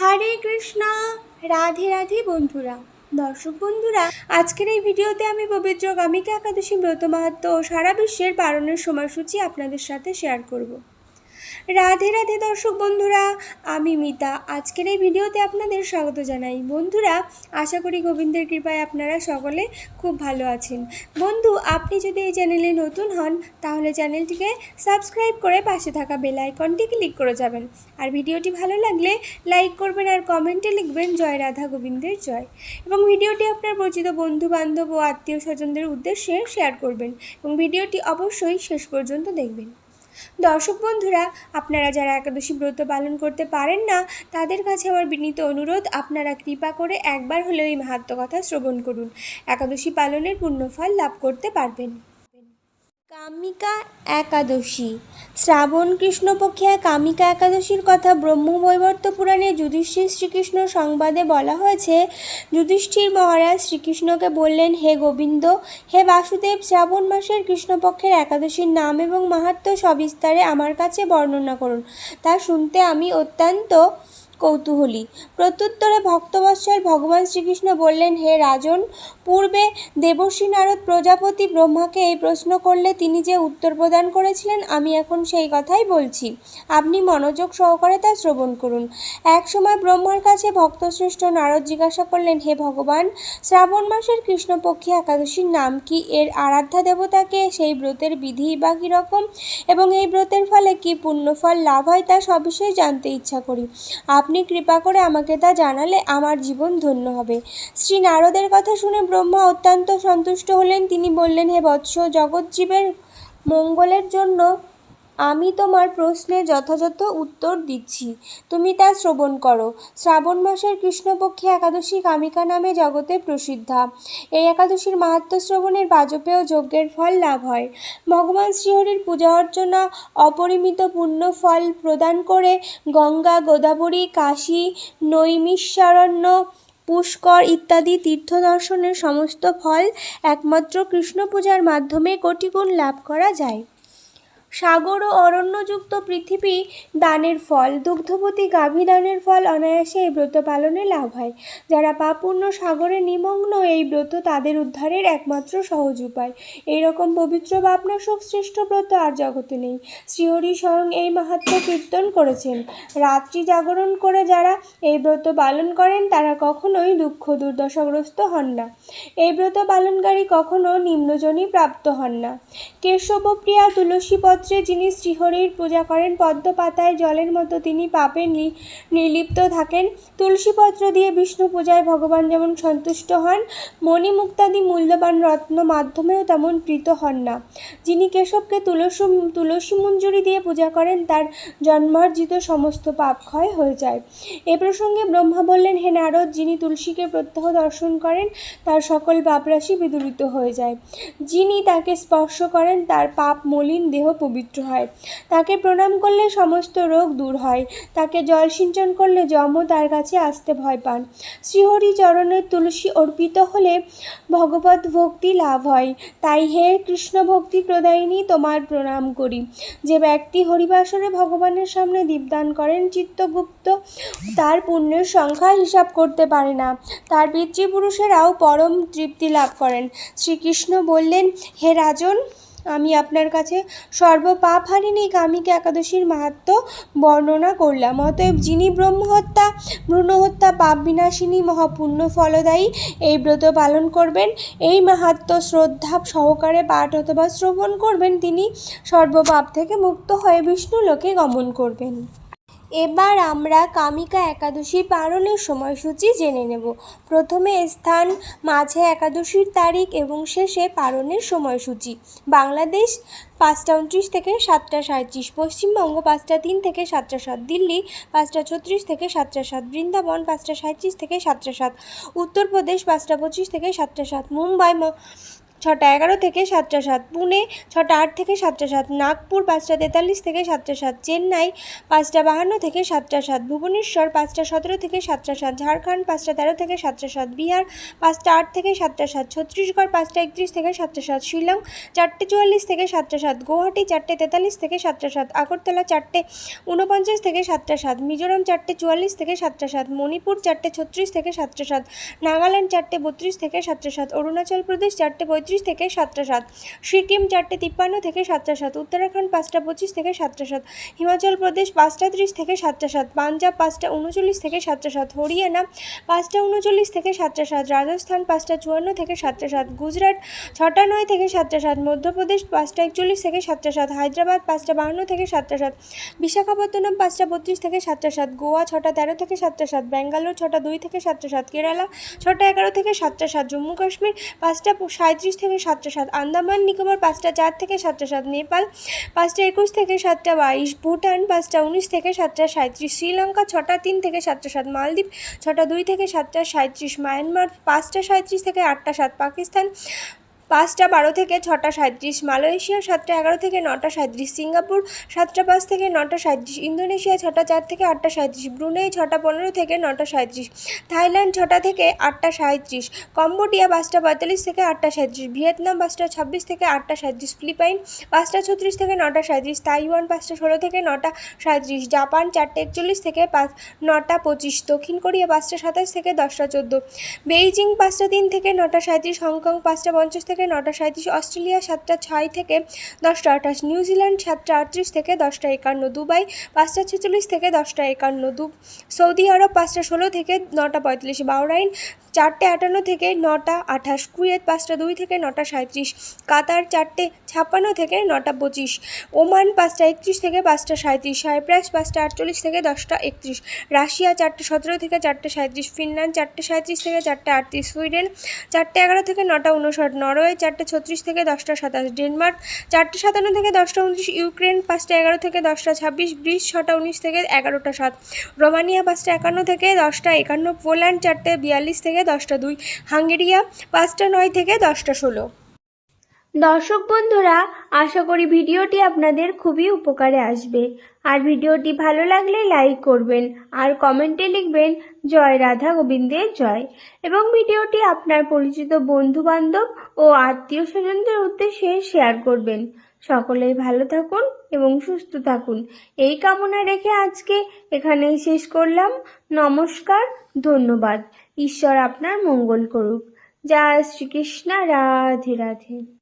হরে কৃষ্ণা। রাধে রাধে বন্ধুরা। দর্শক বন্ধুরা, আজকের এই ভিডিওতে আমি পবিত্র কামিকা একাদশী ব্রত মাহাত্ম ও সারা বিশ্বের পালনের সময়সূচি আপনাদের সাথে শেয়ার করব। রাধে রাধে দর্শক বন্ধুরা, আমি মিতা। আজকের এই ভিডিওতে আপনাদের স্বাগত জানাই। বন্ধুরা, আশা করি গোবিন্দের কৃপায় আপনারা সকলে খুব ভালো আছেন। বন্ধু, আপনি যদি এই চ্যানেলে নতুন হন, তাহলে চ্যানেলটিকে সাবস্ক্রাইব করে পাশে থাকা বেল আইকনটি ক্লিক করে যাবেন। আর ভিডিওটি ভালো লাগলে লাইক করবেন আর কমেন্টে লিখবেন, জয় রাধা গোবিন্দের জয়। এবং ভিডিওটি আপনার পরিচিত বন্ধু বান্ধব ও আত্মীয় স্বজনদের উদ্দেশ্যে শেয়ার করবেন এবং ভিডিওটি অবশ্যই শেষ পর্যন্ত দেখবেন। দর্শক বন্ধুরা, আপনারা যারা একাদশী ব্রত পালন করতে পারেন না, তাদের কাছে আমার বিনীত অনুরোধ, আপনারা কৃপা করে একবার হলেও এই মাহাত্ম কথা শ্রবণ করুন। একাদশী পালনের পুণ্যফল লাভ করতে পারবেন। কামিকা একাদশী। শ্রাবণ কৃষ্ণপক্ষে কামিকা একাদশীর কথা ব্রহ্মবৈবর্ত পুরাণে যুধিষ্ঠির শ্রীকৃষ্ণ সংবাদে বলা হয়েছে, যুধিষ্ঠির মহারাজ শ্রীকৃষ্ণকে বললেন, হে গোবিন্দ, হে বাসুদেব, শ্রাবণ মাসের কৃষ্ণপক্ষের একাদশীর নাম এবং মাহাত্ম সবিস্তারে আমার কাছে বর্ণনা করুন। তা শুনতে আমি অত্যন্ত কৌতূহলী। প্রত্যুত্তরে ভক্তবৎসল ভগবান শ্রীকৃষ্ণ বললেন, হে রাজন, পূর্বে দেবশ্রী নারদ প্রজাপতি ব্রহ্মাকে এই প্রশ্ন করলে তিনি যে উত্তর প্রদান করেছিলেন, আমি এখন সেই কথাই বলছি। আপনি মনোযোগ সহকারে তা শ্রবণ করুন। এক সময় ব্রহ্মার কাছে ভক্তশ্রেষ্ঠ নারদ জিজ্ঞাসা করলেন, হে ভগবান, শ্রাবণ মাসের কৃষ্ণপক্ষী একাদশীর নাম কি? এর আরাধ্যা দেবতাকে সেই ব্রতের বিধি বা কীরকম এবং এই ব্রতের ফলে কি পুণ্যফল লাভ হয় তা সবিষয়ে জানতে ইচ্ছা করি। আপনি কৃপা করে আমাকে তা জানালে আমার জীবন ধন্য হবে। শ্রী নারদের কথা শুনে ব্রহ্মা অত্যন্ত সন্তুষ্ট হলেন। তিনি বললেন, হে বৎস জগৎজীবের মঙ্গলের জন্য আমি তোমার প্রশ্নের যথাযথ উত্তর দিচ্ছি। তুমি তা শ্রবণ করো। শ্রাবণ মাসের কৃষ্ণপক্ষে একাদশী কামিকা নামে জগতে প্রসিদ্ধা। এই একাদশীর মাহাত্ম শ্রবণের বাজপেয় যজ্ঞের ফল লাভ হয়। ভগবান শ্রীহরির পূজা অর্চনা, অপরিমিত পুণ্য ফল প্রদান করে গঙ্গা, গোদাবরী, কাশী, নৈমিষারণ্য, পুষ্কর ইত্যাদি তীর্থ দর্শনের সমস্ত ফল একমাত্র কৃষ্ণ পূজার মাধ্যমে কোটিগুণ লাভ করা যায়। সাগর ও অরণ্যযুক্ত পৃথিবী দানের ফল, দুগ্ধবতী গাভী দানের ফল অনায়াসে এই ব্রত পালনে লাভ হয়। যারা পাপূর্ণ সাগরে নিমগ্ন এই ব্রত তাদের উদ্ধারের একমাত্র সহজ উপায়। এইরকম পবিত্র বাপনাশক শ্রেষ্ঠ ব্রত আর জগতে নেই। শ্রীহরি স্বয়ং এই মাহাত্ম কীর্তন করেছেন। রাত্রি জাগরণ করে যারা এই ব্রত পালন করেন, তারা কখনোই দুঃখ দুর্দশাগ্রস্ত হন না। এই ব্রত পালনকারী কখনো নিম্নজনই প্রাপ্ত হন না। কেশবপ্রিয়া তুলসী পত্রে যিনি শ্রীহরির পূজা করেন পদ্ম পাতায় জলের মতো তিনি পাপে নির্লিপ্ত থাকেন। তুলসীপত্র দিয়ে বিষ্ণু পূজায় ভগবান যেমন সন্তুষ্ট হন, মণিমুক্তাদি মূল্যবান রত্ন মাধ্যমেও তেমন প্রীত হন না। যিনি কেশবকে তুলসী তুলসী মঞ্জুরি দিয়ে পূজা করেন, তার জন্মার্জিত সমস্ত পাপ ক্ষয় হয়ে যায়। এ প্রসঙ্গে ব্রহ্মা বললেন, হে নারদ, যিনি তুলসীকে প্রত্যহ দর্শন করেন, তার সকল পাপরাশি বিদূরিত হয়ে যায়। যিনি তাকে স্পর্শ করেন, তার পাপ মলিন দেহ পবিত্র হয়। তাকে প্রণাম করলে সমস্ত রোগ দূর হয়। তাকে জল সিঞ্চন করলে যম তার কাছে আসতে ভয় পান। শ্রীহরি চরণের তুলসী অর্পিত হলে ভগবত ভক্তি লাভ হয়। তাই হে কৃষ্ণ ভক্তি প্রদায়িনী, তোমার প্রণাম করি। যে ব্যক্তি হরিবাসরে ভগবানের সামনে দীপদান করেন, চিত্তগুপ্ত তার পুণ্যের সংখ্যা হিসাব করতে পারে না। তার পিতৃপুরুষেরাও পরম তৃপ্তি লাভ করেন। শ্রীকৃষ্ণ বললেন, হে রাজন আমি আপনার কাছে সর্বপাপ হারিনি কামিকা একাদশীর মাহাত্ম বর্ণনা করলাম। অতএব যিনি ব্রহ্মহত্যা, ভ্রূণহত্যা পাপ বিনাশিনী মহাপুণ্য ফলদায়ী এই ব্রত পালন করবেন, এই মাহাত্ম শ্রদ্ধা সহকারে পাঠ অথবা শ্রবণ করবেন, তিনি সর্বপাপ থেকে মুক্ত হয়ে বিষ্ণু লোকে গমন করবেন। এবার আমরা কামিকা একাদশী পালনের সময়সূচি জেনে নেব। প্রথমে স্থান, মাঝে একাদশীর তারিখ এবং শেষে পালনের সময়সূচি। বাংলাদেশ, পাঁচটা উনত্রিশ থেকে সাতটা সাঁত্রিশ পশ্চিমবঙ্গ, পাঁচটা তিন থেকে সাতটা সাত, দিল্লি, পাঁচটা ছত্রিশ থেকে সাতটা সাত, বৃন্দাবন, পাঁচটা সাঁত্রিশ থেকে সাতটা সাত, উত্তরপ্রদেশ, পাঁচটা পঁচিশ থেকে সাতটা সাত, মুম্বাই ছটা এগারো থেকে সাতটা সাত পুনে ছটা আট থেকে সাতটা সাত নাগপুর পাঁচটা তেতাল্লিশ থেকে সাতটা সাত চেন্নাই পাঁচটা বাহান্ন থেকে সাতটা সাত ভুবনেশ্বর পাঁচটা সতেরো থেকে সাতটা সাত ঝাড়খণ্ড পাঁচটা তেরো থেকে সাতটা সাত বিহার পাঁচটা আট থেকে সাতটা সাত ছত্তিশগড় পাঁচটা একত্রিশ থেকে সাতটা সাত শিলং চারটে চুয়াল্লিশ থেকে সাতটা সাত গুয়াহাটি চারটে তেতাল্লিশ থেকে সাতটা সাত আগরতলা চারটে উনপঞ্চাশ থেকে সাতটা সাত মিজোরাম চারটে চুয়াল্লিশ থেকে সাতটা সাত মণিপুর চারটে ছত্রিশ থেকে সাতটা সাত নাগাল্যান্ড চারটে বত্রিশ থেকে সাতটা সাত অরুণাচল প্রদেশ চারটে পঁয়ত্রিশ থেকে সাতটা সাত সিকিম চারটে তিপ্পান্ন থেকে সাতটা সাত উত্তরাখণ্ড পাঁচটা পঁচিশ থেকে সাতটা সাত হিমাচল প্রদেশ পাঁচটা ত্রিশ থেকে সাতটা সাত পাঞ্জাব পাঁচটা উনচল্লিশ থেকে সাতটা সাত হরিয়ানা পাঁচটা উনচল্লিশ থেকে সাতটা সাত রাজস্থান পাঁচটা চুয়ান্ন থেকে সাতটা সাত গুজরাট ছটা নয় থেকে সাতটা সাত মধ্যপ্রদেশ পাঁচটা একচল্লিশ থেকে সাতটা সাত হায়দ্রাবাদ পাঁচটা বাহান্ন থেকে সাতটা সাত বিশাখাপত্তনম পাঁচটা বত্রিশ থেকে সাতটা সাত গোয়া ছটা তেরো থেকে সাতটা সাত ব্যাঙ্গালোর ছটা দুই থেকে সাতটা সাত কেরালা ছটা এগারো থেকে সাতটা সাত জম্মু কাশ্মীর পাঁচটা সাঁত্রিশ থেকে সাতটা সাত, আন্দামান, নিকোবর পাঁচটা, চার থেকে সাতটা সাত, নেপাল পাঁচটা একুশ থেকে সাতটা বাইশ, ভুটান পাঁচটা উনিশ থেকে সাতটা সাঁত্রিশ শ্রীলঙ্কা ছটা তিন থেকে সাতটা সাত, মালদ্বীপ ছটা দুই থেকে সাতটা সাঁত্রিশ মায়ানমার পাঁচটা সাঁত্রিশ থেকে আটটা সাত, পাকিস্তান পাঁচটা বারো থেকে ছটা সাঁত্রিশ মালয়েশিয়া সাতটা এগারো থেকে নটা সাঁত্রিশ সিঙ্গাপুর সাতটা পাঁচ থেকে নটা সাঁত্রিশ ইন্দোনেশিয়া ছটা চার থেকে আটটা সাঁত্রিশ ব্রুনেই ছটা পনেরো থেকে নটা সাঁত্রিশ থাইল্যান্ড ছটা থেকে আটটা সাঁত্রিশ কম্বোডিয়া পাঁচটা পঁয়তাল্লিশ থেকে আটটা সাঁত্রিশ ভিয়েতনাম পাঁচটা ছাব্বিশ থেকে আটটা সাঁত্রিশ ফিলিপাইন পাঁচটা ছত্রিশ থেকে নটা সাঁত্রিশ তাইওয়ান পাঁচটা ষোলো থেকে নটা সাঁত্রিশ জাপান চারটে একচল্লিশ থেকে পাঁচ নটা পঁচিশ, দক্ষিণ কোরিয়া পাঁচটা সাতাশ থেকে দশটা চোদ্দ, বেইজিং পাঁচটা তিন থেকে নটা সাঁত্রিশ হংকং পাঁচটা পঞ্চাশ থেকে নটা সাঁত্রিশ অস্ট্রেলিয়া সাতটা ছয় থেকে দশটা আঠাশ, নিউজিল্যান্ড সাতটা আটত্রিশ থেকে দশটা একান্ন, দুবাই পাঁচটা ছেচল্লিশ থেকে দশটা একান্ন, দু সৌদি আরব পাঁচটা ষোলো থেকে নটা পঁয়তাল্লিশ, বাহরাইন চারটে আটান্ন থেকে নটা আঠাশ, কুয়েত পাঁচটা দুই থেকে নটা সাঁত্রিশ কাতার চারটে ছাপ্পান্ন থেকে নটা পঁচিশ, ওমান পাঁচটা একত্রিশ থেকে পাঁচটা সাঁত্রিশ সাইপ্রাস পাঁচটা আটচল্লিশ থেকে দশটা একত্রিশ, রাশিয়া চারটে সতেরো থেকে চারটে সাঁত্রিশ ফিনল্যান্ড চারটে সাঁত্রিশ থেকে চারটে আটত্রিশ, সুইডেন চারটে এগারো থেকে নটা উনষাট, নরওয়ে চারটে ছত্রিশ থেকে দশটা সাতাশ, ডেনমার্ক চারটে সাতান্ন থেকে দশটা উনত্রিশ, ইউক্রেন পাঁচটা এগারো থেকে দশটা ছাব্বিশ, গ্রিস ছটা উনিশ থেকে এগারোটা সাত, রোমানিয়া পাঁচটা একান্ন থেকে দশটা একান্ন, পোল্যান্ড চারটে বিয়াল্লিশ থেকে দশটা দুই, হাঙ্গেরিয়া পাঁচটা নয় থেকে দশটা ষোলো। দর্শক বন্ধুরা, আশা করি ভিডিওটি আপনাদের খুবই উপকারে আসবে। আর ভিডিওটি ভালো লাগলে লাইক করবেন আর কমেন্টে লিখবেন, জয় রাধা গোবিন্দের জয়। এবং ভিডিওটি আপনার পরিচিত বন্ধু বান্ধব ও আত্মীয় স্বজনদের উদ্দেশ্যে শেয়ার করবেন। সকলেই ভালো থাকুন এবং সুস্থ থাকুন। এই কামনা রেখে আজকে এখানেই শেষ করলাম। নমস্কার, ধন্যবাদ। ঈশ্বর আপনার মঙ্গল করুক। জয় শ্রীকৃষ্ণ রাধে রাধে।